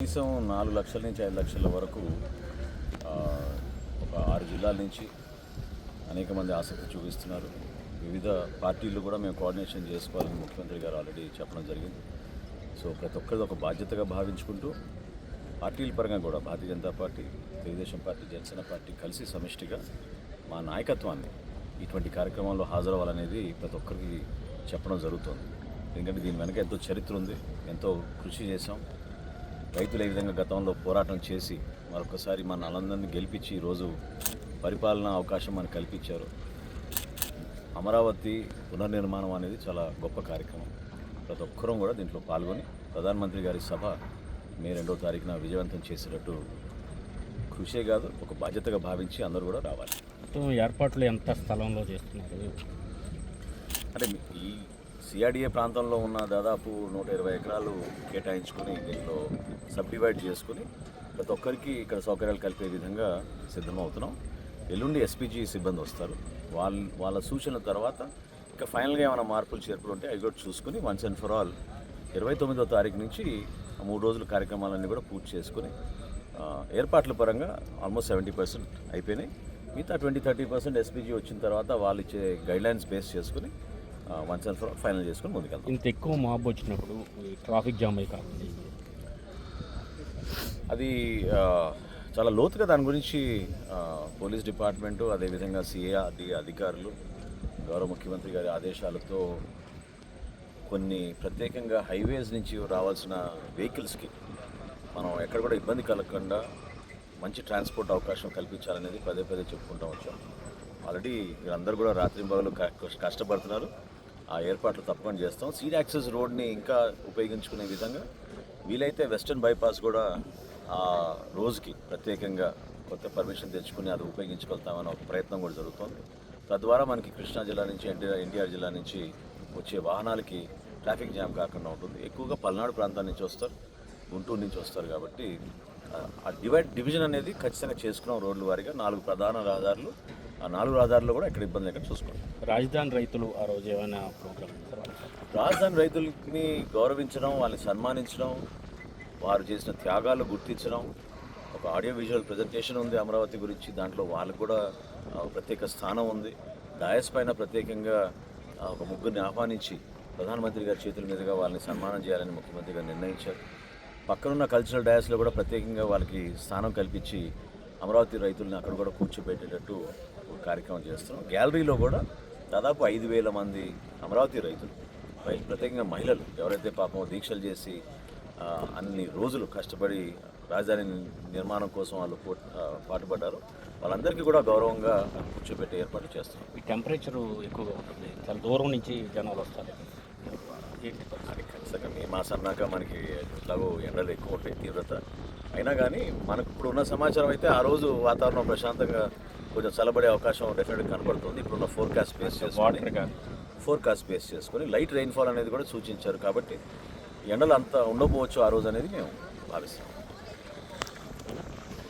కనీసం నాలుగు లక్షల నుంచి ఐదు లక్షల వరకు ఒక ఆరు జిల్లాల నుంచి అనేక మంది ఆసక్తి చూపిస్తున్నారు. వివిధ పార్టీలు కూడా మేము కోఆర్డినేషన్ చేసుకోవాలని ముఖ్యమంత్రి గారు ఆల్రెడీ చెప్పడం జరిగింది. సో ప్రతి ఒక్కరిది ఒక బాధ్యతగా భావించుకుంటూ పార్టీల పరంగా కూడా Bharatiya Janata party Telugu Desam party Janasena party కలిసి సమిష్టిగా మా నాయకత్వాన్ని ఇటువంటి కార్యక్రమాల్లో హాజరవ్వాలనేది ప్రతి ఒక్కరికి చెప్పడం జరుగుతుంది. ఎందుకంటే దీని వెనక ఎంతో చరిత్ర ఉంది ఎంతో కృషి చేసాం రైతులు ఏ విధంగా గతంలో పోరాటం చేసి మరొకసారి మన నలందరినీ గెలిపించి ఈరోజు పరిపాలన అవకాశం మనకు కల్పించారు. అమరావతి పునర్నిర్మాణం అనేది చాలా గొప్ప కార్యక్రమం. ప్రతి ఒక్కరూ కూడా దీంట్లో పాల్గొని ప్రధానమంత్రి గారి సభ మే రెండో తారీఖున విజయవంతం చేసేటట్టు కృషే కాదు ఒక బాధ్యతగా భావించి అందరూ కూడా రావాలి. ఏర్పాట్లు ఎంత స్థలంలో చేస్తున్నారు? అంటే ఈ సిఆర్డిఏ ప్రాంతంలో ఉన్న దాదాపు నూట ఇరవై ఎకరాలు కేటాయించుకొని దీంట్లో సబ్డివైడ్ చేసుకుని ప్రతి ఒక్కరికి ఇక్కడ సౌకర్యాలు కలిపే విధంగా సిద్ధమవుతున్నాం. ఎల్లుండి ఎస్పీజీ సిబ్బంది వస్తారు. వాళ్ళ వాళ్ళ సూచనల తర్వాత ఇంకా ఫైనల్గా ఏమైనా మార్పులు చేర్పులు ఉంటే అవి కూడా చూసుకుని వన్స్ అండ్ ఫర్ ఆల్ ఇరవై తొమ్మిదో తారీఖు నుంచి మూడు రోజుల కార్యక్రమాలన్నీ కూడా పూర్తి చేసుకుని ఏర్పాట్ల పరంగా ఆల్మోస్ట్ సెవెంటీ పర్సెంట్ అయిపోయినాయి. మిగతా ట్వంటీ థర్టీ పర్సెంట్ ఎస్పీజీ వచ్చిన తర్వాత వాళ్ళు ఇచ్చే గైడ్లైన్స్ బేస్ చేసుకుని వన్స్ అండ్ ఫర్ ఫైనల్ చేసుకుని ముందుకెళ్తాం. ఇంత ఎక్కువ మాబ్ వచ్చినప్పుడు ట్రాఫిక్ జామ్ అయి కాకుండా అది చాలా లోతుగా దాని గురించి పోలీస్ డిపార్ట్మెంటు అదేవిధంగా సిఏఆర్డి అధికారులు గౌరవ ముఖ్యమంత్రి గారి ఆదేశాలతో కొన్ని ప్రత్యేకంగా హైవేస్ నుంచి రావాల్సిన వెహికల్స్కి మనం ఎక్కడ కూడా ఇబ్బంది కలగకుండా మంచి ట్రాన్స్పోర్ట్ అవకాశం కల్పించాలనేది పదే పదే చెప్పుకుంటూ వచ్చాం. ఆల్రెడీ వీళ్ళందరూ కూడా రాత్రి పగలు కష్టపడుతున్నారు. ఆ ఏర్పాట్లు తప్పకుండా చేస్తాం. సీడ్ యాక్సెస్ రోడ్ని ఇంకా ఉపయోగించుకునే విధంగా వీలైతే వెస్టర్న్ బైపాస్ కూడా ఆ రోజుకి ప్రత్యేకంగా కొత్త పర్మిషన్ తెచ్చుకుని అది ఉపయోగించుకెళ్తామని ఒక ప్రయత్నం కూడా జరుగుతుంది. తద్వారా మనకి కృష్ణా జిల్లా నుంచి ఎన్టీఆర్ ఎన్టీఆర్ జిల్లా నుంచి వచ్చే వాహనాలకి ట్రాఫిక్ జామ్ కాకుండా ఉంటుంది. ఎక్కువగా పల్నాడు ప్రాంతం నుంచి వస్తారు గుంటూరు నుంచి వస్తారు కాబట్టి ఆ, డివైడ్ డివిజన్ అనేది ఖచ్చితంగా చేసుకున్నాం రోడ్ల వారీగా. నాలుగు ప్రధాన రహదారులు ఆ నాలుగు రహదారులు కూడా ఎక్కడ ఇబ్బంది లేకుండా చూసుకోండి రాజధాని రైతులు ఆ రోజు ఏమైనా ప్రోగ్రామ్ రాజధాని రైతుల్ని గౌరవించడం వాళ్ళని సన్మానించడం వారు చేసిన త్యాగాలు గుర్తించడం ఒక ఆడియో విజువల్ ప్రజెంటేషన్ ఉంది అమరావతి గురించి దాంట్లో వాళ్ళకు కూడా ప్రత్యేక స్థానం ఉంది. డయస్ పైన ప్రత్యేకంగా ఒక ముగ్గురిని ఆహ్వానించి ప్రధానమంత్రి గారి చేతుల మీదుగా వాళ్ళని సన్మానం చేయాలని ముఖ్యమంత్రి గారు నిర్ణయించారు. పక్కనున్న కల్చరల్ డయాస్లో కూడా ప్రత్యేకంగా వాళ్ళకి స్థానం కల్పించి అమరావతి రైతుల్ని అక్కడ కూడా కూర్చోబెట్టేటట్టు ఒక కార్యక్రమం చేస్తున్నాం. గ్యాలరీలో కూడా దాదాపు ఐదు వేల మంది అమరావతి రైతులు ప్రత్యేకంగా మహిళలు ఎవరైతే పాపం దీక్షలు చేసి అన్ని రోజులు కష్టపడి రాజధాని నిర్మాణం కోసం వాళ్ళు పాటుపడ్డారు. వాళ్ళందరికీ కూడా గౌరవంగా కూర్చోబెట్టే ఏర్పాటు చేస్తున్నాం ఈ టెంపరేచర్ ఎక్కువగా ఉంటుంది. చాలా దూరం నుంచి జనాలు వస్తారు. ఖచ్చితంగా. మే మాసం అన్నాక మనకి ఎట్లాగో ఎండలు ఎక్కువ ఉంటాయి తీవ్రత. అయినా కానీ మనకు ఇప్పుడు ఉన్న సమాచారం అయితే ఆ రోజు వాతావరణం ప్రశాంతంగా కొంచెం చల్లబడే అవకాశం డెఫినెట్గా కనబడుతుంది. ఇప్పుడున్న ఫోర్కాస్ట్ బేస్ చేసుకొని కానీ. ఫోర్కాస్ట్ బేస్ చేసుకొని లైట్ రెయిన్ఫాల్ అనేది కూడా సూచించారు కాబట్టి ఎండలు అంత ఉండకపోవచ్చు ఆ రోజు అనేది మేము భావిస్తున్నాం.